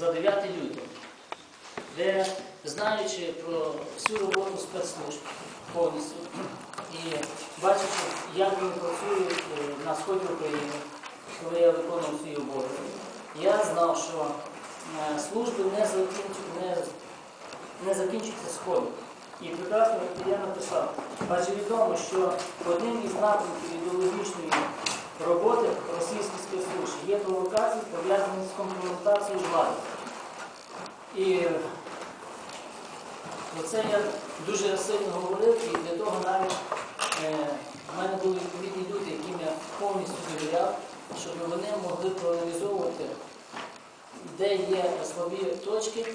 за 9 лютого, де, знаючи про всю роботу спецслужб повністю і бачачи, як вони працюють е, на сході України, коли я виконував свій обов'язок, я знав, що е, служби не закінчують, не, не закінчуються сходом. І прекрасно я написав, адже відомо, що одним із напрямків ідеологічної роботи російських спецслужб є провокації, пов'язані з компрометацією влади. І про це я дуже сильно говорив, і для того навіть е, в мене були відповідні люди, яким я повністю довіряв, щоб вони могли проаналізовувати, де є слабі точки,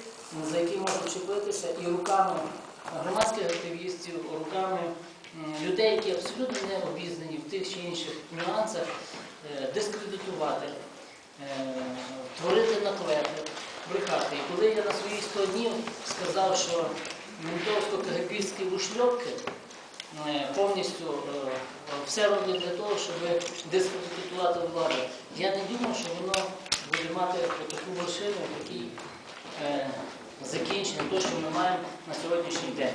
за які можна вчепитися, і руками громадських активістів, руками людей, які абсолютно не обізнані в тих чи інших нюансах, е, дискредитувати, е, творити наклепи, брехати. І коли я на свої 100 днів сказав, що ментовсько-кагапільські ушльопки е, повністю е, все роблять для того, щоб дискредитувати владу, я не думав, що воно буде мати таку вершину, такий е, закінчення, то, що ми маємо на сьогоднішній день.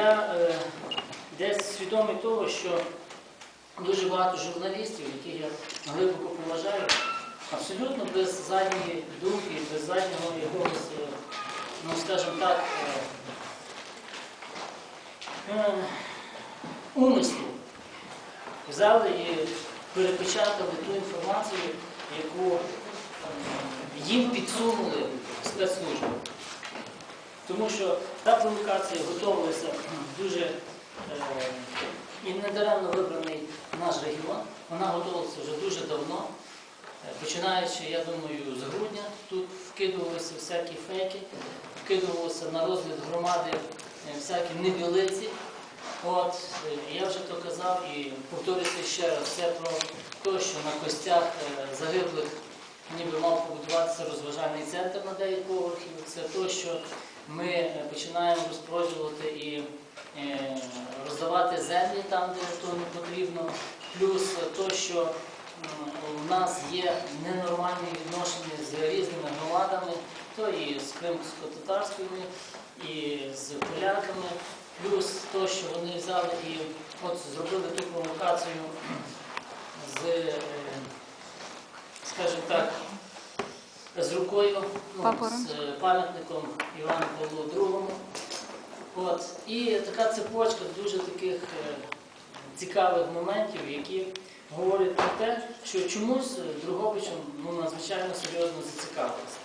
Я е, десь свідомий того, що дуже багато журналістів, яких я глибоко поважаю, абсолютно без задньої думки, без заднього якогось, е, ну скажімо так, е, е, умислу взяли і перепечатали ту інформацію, яку е, їм підсунули спецслужби. Тому що та провокація готувалася дуже е, і недаремно вибраний наш регіон. Вона готувалася вже дуже давно. Е, Починаючи, я думаю, з грудня тут вкидувалися всякі фейки, вкидувалися на розгляд громади е, всякі небілиці. От, е, я вже то казав і повторюся ще раз, все про те, що на костях загиблих ніби мав побудуватися розважальний центр на 9 поверхів. Це те, що ми е, починаємо розпродувати і е, роздавати землі там, де то не потрібно. Плюс те, що у нас є ненормальні відношення з різними громадами, то і з кримсько-татарськими, і з поляками. Плюс те, що вони взяли і от зробили ту провокацію з, е, скажімо так, з рукою, ну, з пам'ятником Івану Павлу II. От. І така цепочка дуже таких е, цікавих моментів, які говорять про те, що чомусь Другобичем ну, надзвичайно серйозно зацікавилися.